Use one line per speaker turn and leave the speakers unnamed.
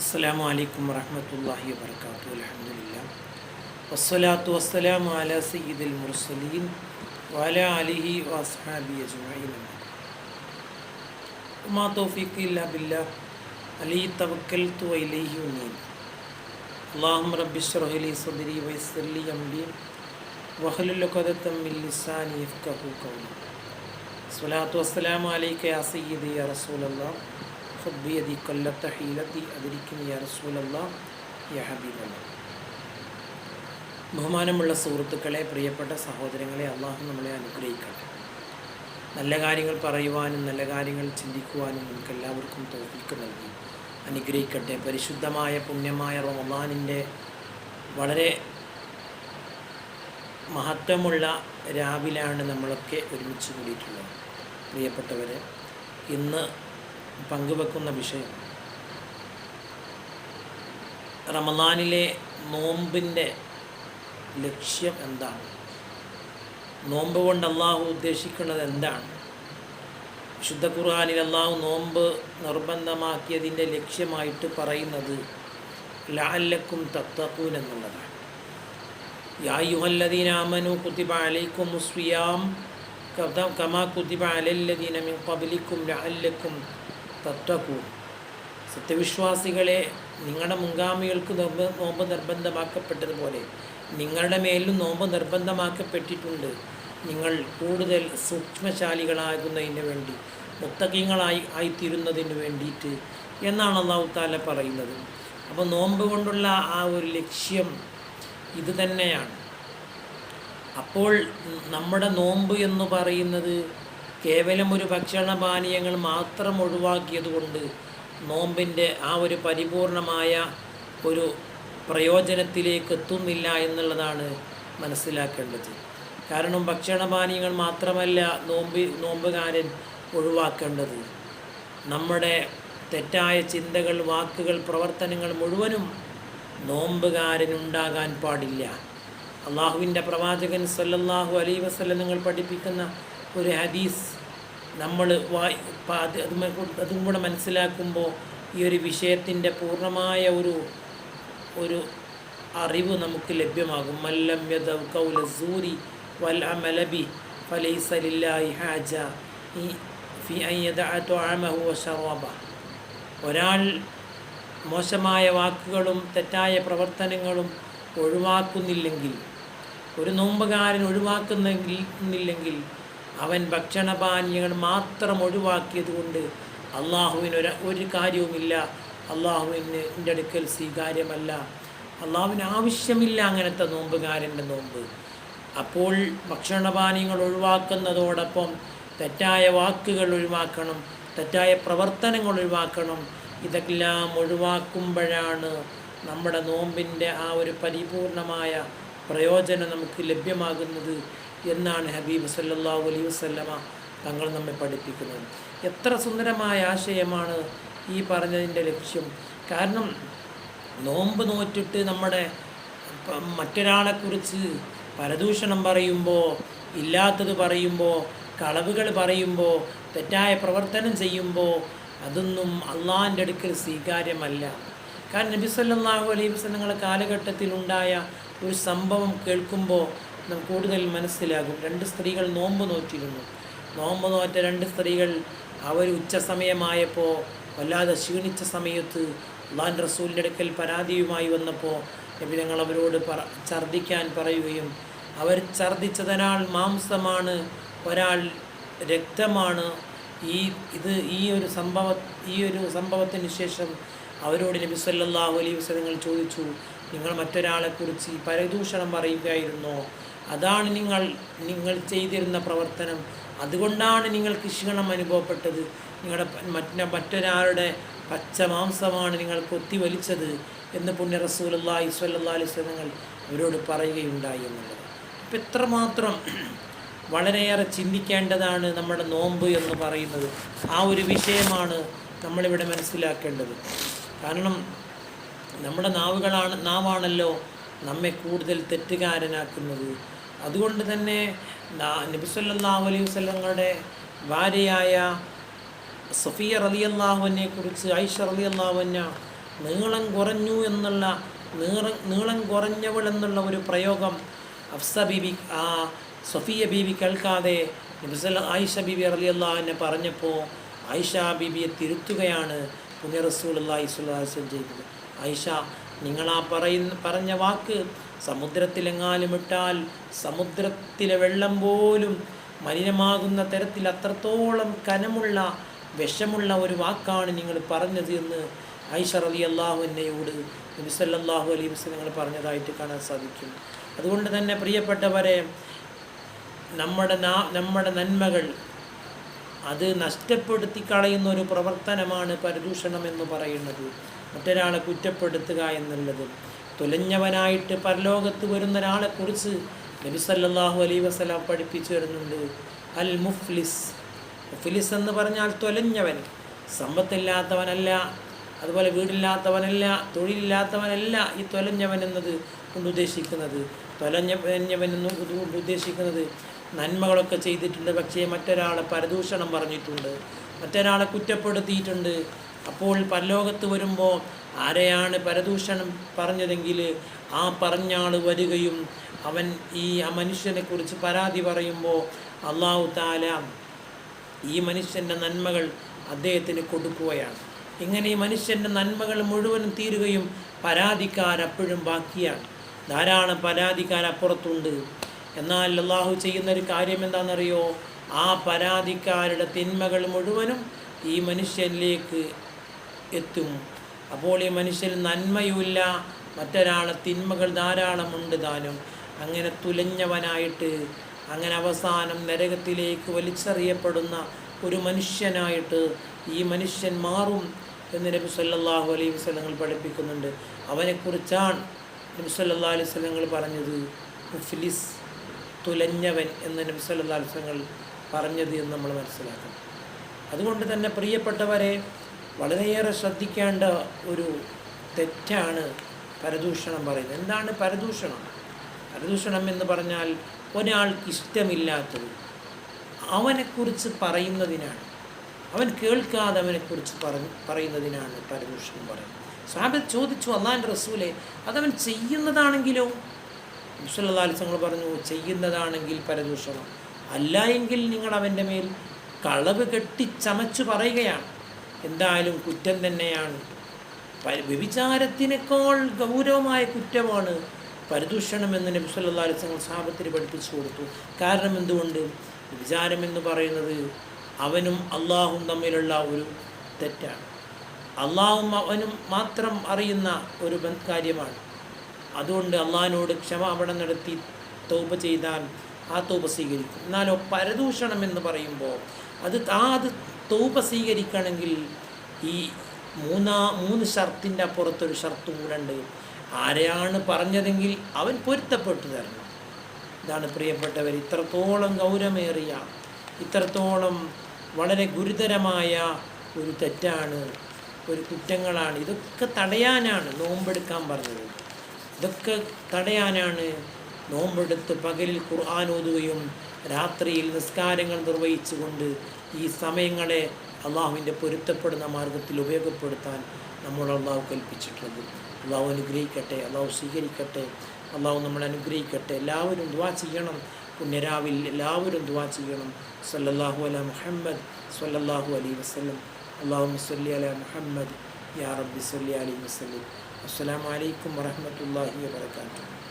അസ്സലാമു അലൈക്കും വറഹ്മത്തുള്ളാഹി വബർക്കാത്തു അൽഹംദുലില്ല വസ്സലാത്തു വസ്സലാമു അലാ സയ്യിദിൽ മുർസലീൻ വഅല ആലിഹി വഅസ്ഹാബി അജ്മഈൻ ഉമാ തൗഫീഖി ഇല്ലാ ബില്ലാഹ് അലൈഹി തവക്കൽതു വഇലൈഹി ഉനീബ് اللهم رب اشرح لي صدري ويسر لي امري واحلل عقدة من لساني يفقهوا قولي الصلاة والسلام عليك يا سيدي يا رسول الله ഫബ്ബിയതി കൊല്ലത്ത ഹീലത്തി അതിരിക്കും യാ ബഹുമാനമുള്ള സുഹൃത്തുക്കളെ പ്രിയപ്പെട്ട സഹോദരങ്ങളെ അള്ളാഹു നമ്മളെ അനുഗ്രഹിക്കട്ടെ. നല്ല കാര്യങ്ങൾ പറയുവാനും നല്ല കാര്യങ്ങൾ ചിന്തിക്കുവാനും നമുക്ക് എല്ലാവർക്കും തോൽപ്പിക്ക് നൽകി. അനുഗ്രഹിക്കട്ടെ. പരിശുദ്ധമായ പുണ്യമായ റൊമാനിന്റെ വളരെ മഹത്വമുള്ള രാവിലാണ് നമ്മളൊക്കെ ഒരുമിച്ച് കൂടിയിട്ടുള്ളത്. പ്രിയപ്പെട്ടവരെ ഇന്ന് പങ്കുവെക്കുന്ന വിഷയം. റമദാനിലെ നോമ്പിന്റെ ലക്ഷ്യം എന്താണ്? നോമ്പ് കൊണ്ട് അള്ളാഹു ഉദ്ദേശിക്കുന്നത് എന്താണ്? വിശുദ്ധ ഖുർആാനിൽ അള്ളാഹു നോമ്പ് നിർബന്ധമാക്കിയതിന്റെ ലക്ഷ്യമായിട്ട് പറയുന്നത് ലാലക്കും തത്തക്കൂൻ എന്നുള്ളതാണ്. യായുഹല്ലദീനാമനു കുത്തിബ അലൈക്കും മുസ്വിയാം കമാ കുത്തിബ അലല്ലദീന മിൻ ഖബലിക്കും തത്തക്കൂൻ സത്യവിശ്വാസികളെ നിങ്ങളുടെ മുൻഗാമികൾക്ക് നോമ്പ് നോമ്പ് നിർബന്ധമാക്കപ്പെട്ടതുപോലെ നിങ്ങളുടെ മേലും നോമ്പ് നിർബന്ധമാക്കപ്പെട്ടിട്ടുണ്ട്. നിങ്ങൾ കൂടുതൽ സൂക്ഷ്മശാലികളാകുന്നതിന് വേണ്ടി മുത്തകങ്ങളായി ആയിത്തീരുന്നതിന് വേണ്ടിയിട്ട് എന്നാണ് അള്ളാഹു താല പറയുന്നത്. അപ്പോൾ നോമ്പ് കൊണ്ടുള്ള ആ ഒരു ലക്ഷ്യം ഇത് തന്നെയാണ്. അപ്പോൾ നമ്മുടെ നോമ്പ് എന്ന് പറയുന്നത് കേവലം ഒരു ഭക്ഷണപാനീയങ്ങൾ മാത്രം ഒഴിവാക്കിയത് കൊണ്ട് നോമ്പിന്റെ ആ ഒരു പരിപൂർണമായ ഒരു പ്രയോജനത്തിലേക്ക് എത്തുന്നില്ല എന്നുള്ളതാണ് മനസ്സിലാക്കേണ്ടത്. കാരണം ഭക്ഷണപാനീയങ്ങൾ മാത്രമല്ല നോമ്പ് നോമ്പുകാരൻ ഒഴിവാക്കേണ്ടത്. നമ്മുടെ തെറ്റായ ചിന്തകൾ വാക്കുകൾ പ്രവർത്തനങ്ങൾ മുഴുവനും നോമ്പുകാരനുണ്ടാകാൻ പാടില്ല. അള്ളാഹുവിന്റെ പ്രവാചകൻ സല്ലല്ലാഹു അലൈ വസല്ലം നിങ്ങൾ പഠിപ്പിക്കുന്ന ഒരു ഹദീസ് നമ്മൾ വായി അതും കൂടെ മനസ്സിലാക്കുമ്പോൾ ഈ ഒരു വിഷയത്തിന്റെ പൂർണമായ ഒരു ഒരു അറിവ് നമുക്ക് ലഭ്യമാകും. മല്ലം കൗല സൂരി വൽ അമലബി ഫലൈസ ലില്ലാഹി ഹാജ. ഈ ഫി അമഹു വശറബ ഒരാൾ മോശമായ വാക്കുകളും തെറ്റായ പ്രവർത്തനങ്ങളും ഒഴിവാക്കുന്നില്ലെങ്കിൽ ഒരു നോമ്പുകാരൻ ഒഴിവാക്കുന്നില്ലെങ്കിൽ അവൻ ഭക്ഷണപാനീയങ്ങൾ മാത്രം ഒഴിവാക്കിയത് കൊണ്ട് അള്ളാഹുവിന് ഒരു ഒരു കാര്യവുമില്ല. അള്ളാഹുവിന് എന്റെ അടുക്കൽ സ്വീകാര്യമല്ല. അള്ളാഹുവിന് ആവശ്യമില്ല അങ്ങനത്തെ നോമ്പുകാരന്റെ നോമ്പ്. അപ്പോൾ ഭക്ഷണപാനീയങ്ങൾ ഒഴിവാക്കുന്നതോടൊപ്പം തെറ്റായ വാക്കുകൾ ഒഴിവാക്കണം തെറ്റായ പ്രവർത്തനങ്ങൾ ഒഴിവാക്കണം. ഇതെല്ലാം ഒഴിവാക്കുമ്പോഴാണ് നമ്മുടെ നോമ്പിന്റെ ആ ഒരു പരിപൂർണമായ പ്രയോജനം നമുക്ക് ലഭ്യമാകുന്നത്. എന്നാണ് ഹബീബ് സല്ലാഹു അലൈ വസ്ലമ തങ്ങൾ നമ്മെ പഠിപ്പിക്കുന്നത്. എത്ര സുന്ദരമായ ആശയമാണ് ഈ പറഞ്ഞതിന്റെ ലക്ഷ്യം. കാരണം നോമ്പ് നോറ്റിട്ട് നമ്മുടെ മറ്റൊരാളെക്കുറിച്ച് പരദൂഷണം പറയുമ്പോൾ ഇല്ലാത്തത് പറയുമ്പോൾ കളവുകൾ പറയുമ്പോൾ തെറ്റായ പ്രവർത്തനം ചെയ്യുമ്പോൾ അതൊന്നും അള്ളാഹിന്റെ അടുക്കൽ സ്വീകാര്യമല്ല. കാരണം നബി സല്ലാഹു അലൈഹി വസ്ലങ്ങളുടെ കാലഘട്ടത്തിലുണ്ടായ ഒരു സംഭവം കേൾക്കുമ്പോൾ നമുക്ക് കൂടുതൽ മനസ്സിലാകും. രണ്ട് സ്ത്രീകൾ നോമ്പ് നോറ്റിരുന്നു. നോമ്പ് നോറ്റ രണ്ട് സ്ത്രീകൾ അവർ ഉച്ച സമയമായപ്പോൾ വല്ലാതെ ക്ഷീണിച്ച സമയത്ത് അള്ളാൻ റസൂലിന്റെ അടുക്കൽ പരാതിയുമായി വന്നപ്പോൾ നബി ഞങ്ങൾ അവരോട് പറ ഛർദ്ദിക്കാൻ പറയുകയും അവർ ഛർദ്ദിച്ചതിനാൽ മാംസമാണ് ഒരാൾ രക്തമാണ്. ഈ ഇത് ഈ ഒരു സംഭവ ഈ ഒരു സംഭവത്തിന് ശേഷം അവരോട് നബി സല്ലാഹു അലൈഹി വസ്ലങ്ങൾ ചോദിച്ചു നിങ്ങൾ മറ്റൊരാളെക്കുറിച്ച് പരദൂഷണം പറയുകയായിരുന്നോ? അതാണ് നിങ്ങൾ നിങ്ങൾ ചെയ്തിരുന്ന പ്രവർത്തനം. അതുകൊണ്ടാണ് നിങ്ങൾക്ക് ക്ഷീണം അനുഭവപ്പെട്ടത്. നിങ്ങളുടെ മറ്റ മറ്റൊരാളുടെ പച്ച മാംസമാണ് നിങ്ങൾ കൊത്തി വലിച്ചത് എന്ന് പുണ്യ റസൂലല്ലാഹി സ്വല്ലാ അലൈഹി സ്വലങ്ങൾ അവരോട് പറയുകയുണ്ടായി എന്നുള്ളത്. അപ്പം എത്രമാത്രം വളരെയേറെ ചിന്തിക്കേണ്ടതാണ് നമ്മുടെ നോമ്പ് എന്ന് പറയുന്നത്. ആ ഒരു വിഷയമാണ് നമ്മളിവിടെ മനസ്സിലാക്കേണ്ടത്. കാരണം നമ്മുടെ നാവുകളാണ് നാവാണല്ലോ നമ്മെ കൂടുതൽ തെറ്റുകാരനാക്കുന്നത്. അതുകൊണ്ട് തന്നെ നബിസ്വല്ലാഹു അലൈഹി വസ്ലങ്ങളുടെ ഭാര്യയായ സഫിയ റലിയല്ലാഹുവിനെ കുറിച്ച് ഐഷ റലി അള്ളാഹുവിന നീളം കുറഞ്ഞു എന്നുള്ള നീള നീളം കുറഞ്ഞവൾ എന്നുള്ള ഒരു പ്രയോഗം അഫ്സ ബീബി ആ സഫിയ ബീബി കേൾക്കാതെ നബിസല്ല ആയിഷ ബീബി റലിയല്ലാഹുവിനെ പറഞ്ഞപ്പോൾ ആയിഷ ബീബിയെ തിരുത്തുകയാണ് പുണ്യ റസൂൽ അള്ളാഹി സ്വലാസ്യം ചെയ്തത്. ആയിഷ നിങ്ങളാ പറയുന്ന പറഞ്ഞ വാക്ക് സമുദ്രത്തിലെങ്ങാലും ഇട്ടാൽ സമുദ്രത്തിലെ വെള്ളം പോലും മലിനമാകുന്ന തരത്തിൽ അത്രത്തോളം കനമുള്ള വിഷമുള്ള ഒരു വാക്കാണ് നിങ്ങൾ പറഞ്ഞത് എന്ന് ഐഷർ അലി അള്ളാഹു എന്നയോട് നബി സല്ലല്ലാഹു വസ്ലം നിങ്ങൾ പറഞ്ഞതായിട്ട് കാണാൻ സാധിക്കും. അതുകൊണ്ട് തന്നെ പ്രിയപ്പെട്ടവരെ നമ്മുടെ നമ്മുടെ നന്മകൾ അത് നഷ്ടപ്പെടുത്തി കളയുന്ന ഒരു പ്രവർത്തനമാണ് പരദൂഷണം എന്ന് പറയുന്നത്. മറ്റൊരാളെ കുറ്റപ്പെടുത്തുക എന്നുള്ളത്. തുലഞ്ഞവനായിട്ട് പരലോകത്ത് വരുന്ന ഒരാളെക്കുറിച്ച് നബി സല്ലല്ലാഹു അലൈഹി വസല്ലം പഠിപ്പിച്ചു വരുന്നുണ്ട് അൽ മുഫ്ലിസ്. മുഫ്ലിസ് എന്ന് പറഞ്ഞാൽ തൊലഞ്ഞവൻ. സമ്പത്തില്ലാത്തവനല്ല അതുപോലെ വീടില്ലാത്തവനല്ല തൊഴിലില്ലാത്തവനല്ല ഈ തൊലഞ്ഞവൻ എന്നത് കൊണ്ട് ഉദ്ദേശിക്കുന്നത്. തൊലഞ്ഞവൻ എന്ന് കൊണ്ട് ഉദ്ദേശിക്കുന്നത് നന്മകളൊക്കെ ചെയ്തിട്ടുണ്ട് പക്ഷേ മറ്റൊരാളെ പരദൂഷണം പറഞ്ഞിട്ടുണ്ട്. മറ്റൊരാളെ കുറ്റപ്പെടുത്തിയിട്ടുണ്ട്. അപ്പോൾ പരലോകത്ത് വരുമ്പോൾ ആരെയാണ് പരദൂഷണം പറഞ്ഞതെങ്കിൽ ആ പറഞ്ഞാൾ വരികയും അവൻ ഈ ആ മനുഷ്യനെ കുറിച്ച് പരാതി പറയുമ്പോൾ അള്ളാഹു താല ഈ മനുഷ്യന്റെ നന്മകൾ അദ്ദേഹത്തിന് കൊടുക്കുകയാണ്. ഇങ്ങനെ ഈ മനുഷ്യന്റെ നന്മകൾ മുഴുവനും തീരുകയും പരാതിക്കാരപ്പോഴും ബാക്കിയാണ്. ധാരാളം പരാതിക്കാരപ്പുറത്തുണ്ട് എന്നാൽ അള്ളാഹു ചെയ്യുന്ന ഒരു കാര്യം എന്താണെന്നറിയോ? ആ പരാതിക്കാരുടെ തിന്മകൾ മുഴുവനും ഈ മനുഷ്യനിലേക്ക് എത്തും. അപ്പോൾ ഈ മനുഷ്യൻ നന്മയുമില്ല. മറ്റൊരാളെ തിന്മകൾ ധാരാളമുണ്ട് താനും. അങ്ങനെ തുലഞ്ഞവനായിട്ട് അങ്ങനെ അവസാനം നരകത്തിലേക്ക് വലിച്ചെറിയപ്പെടുന്ന ഒരു മനുഷ്യനായിട്ട് ഈ മനുഷ്യൻ മാറും എന്ന് നബി സല്ലാഹു അലൈഹി വസ്ലങ്ങൾ പഠിപ്പിക്കുന്നുണ്ട്. അവനെക്കുറിച്ചാണ് നബി സല്ലാ അലൈഹി വസ്ലങ്ങൾ പറഞ്ഞത്. മുഫ്ലിസ് തുലഞ്ഞവൻ എന്ന് നബി സല്ലാ അലൈഹി വസ്ലങ്ങൾ പറഞ്ഞത് എന്ന് നമ്മൾ മനസ്സിലാക്കണം. അതുകൊണ്ട് തന്നെ പ്രിയപ്പെട്ടവരെ വളരെയേറെ ശ്രദ്ധിക്കേണ്ട ഒരു തെറ്റാണ് പരദൂഷണം പറയുന്നത്. എന്താണ് പരദൂഷണം? പരദൂഷണം എന്ന് പറഞ്ഞാൽ ഒരാൾക്ക് ഇഷ്ടമില്ലാത്തത് അവനെക്കുറിച്ച് പറയുന്നതിനാണ്. അവൻ കേൾക്കാതെ അവനെക്കുറിച്ച് പറഞ്ഞു പറയുന്നതിനാണ് പരദൂഷണം പറയുന്നത്. സാബിത് ചോദിച്ചു അള്ളാന്റെ റസൂലെ അതവൻ ചെയ്യുന്നതാണെങ്കിലോ? വിശ്വലാലിസങ്ങൾ പറഞ്ഞു ചെയ്യുന്നതാണെങ്കിൽ പരദൂഷണം. അല്ല എങ്കിൽ നിങ്ങൾ അവന്റെ മേൽ കളവ് കെട്ടി ചമച്ചു പറയുകയാണ്. എന്തായാലും കുറ്റം തന്നെയാണ്. വ്യഭിചാരത്തിനേക്കാൾ ഗൗരവമായ കുറ്റമാണ് പരിദൂഷണം എന്ന് നബി സല്ലല്ലാഹു അലൈഹി വസല്ലം സാഹബത്തിന് പഠിപ്പിച്ചു കൊടുത്തു. കാരണം എന്തുകൊണ്ട്? വിചാരം എന്ന് പറയുന്നത് അവനും അള്ളാഹും തമ്മിലുള്ള ഒരു തെറ്റാണ്. അള്ളാഹും അവനും മാത്രം അറിയുന്ന ഒരു കാര്യമാണ്. അതുകൊണ്ട് അള്ളാഹിനോട് ക്ഷമാപണം നടത്തി തൗബ ചെയ്താൽ ആ തൗബ സ്വീകരിക്കും. എന്നാലോ പരദൂഷണം എന്ന് പറയുമ്പോൾ അത് ആ അത് തൗബ സ്വീകരിക്കണമെങ്കിൽ ഈ മൂന്നാ മൂന്ന് ഷർത്തിന്റെ അപ്പുറത്തൊരു ഷർത്തും കൂടെ ഉണ്ട്. ആരെയാണ് പറഞ്ഞതെങ്കിൽ അവൻ പൊരുത്തപ്പെട്ടു തരണം. ഇതാണ് പ്രിയപ്പെട്ടവർ ഇത്രത്തോളം ഗൗരമേറിയ ഇത്രത്തോളം വളരെ ഗുരുതരമായ ഒരു തെറ്റാണ് ഒരു കുറ്റങ്ങളാണ്. ഇതൊക്കെ തടയാനാണ് നോമ്പെടുക്കാൻ പറഞ്ഞത്. ഇതൊക്കെ തടയാനാണ് നോമ്പെടുത്ത് പകലിൽ ഖുർആൻ ഓതുകയും രാത്രിയിൽ നിസ്കാരങ്ങൾ നിർവഹിച്ചുകൊണ്ട് ഈ സമയങ്ങളെ അള്ളാഹുവിന്റെ പൊരുത്തപ്പെടുന്ന മാർഗത്തിൽ ഉപയോഗപ്പെടുത്താൻ നമ്മൾ അള്ളാഹു കൽപ്പിച്ചിട്ടുള്ളത്. അള്ളാഹു അനുഗ്രഹിക്കട്ടെ അള്ളാഹു സ്വീകരിക്കട്ടെ അള്ളാഹു നമ്മളെ അനുഗ്രഹിക്കട്ടെ. എല്ലാവരും ദുവാ ചെയ്യണം. പുണ്യരാവിൽ എല്ലാവരും ദുവാ ചെയ്യണം. സല്ലല്ലാഹു അല മുഹമ്മദ് സല്ലല്ലാഹു അലൈ വസ്ലം അള്ളാഹു സല്ലി അല മുഹമ്മദ്. യാ റബ്ബി സല്ലി അലൈ വസ്ലം അസ്സലാമു അലൈക്കും വറഹ്മത്തുള്ളാഹി വബറകാതുഹു.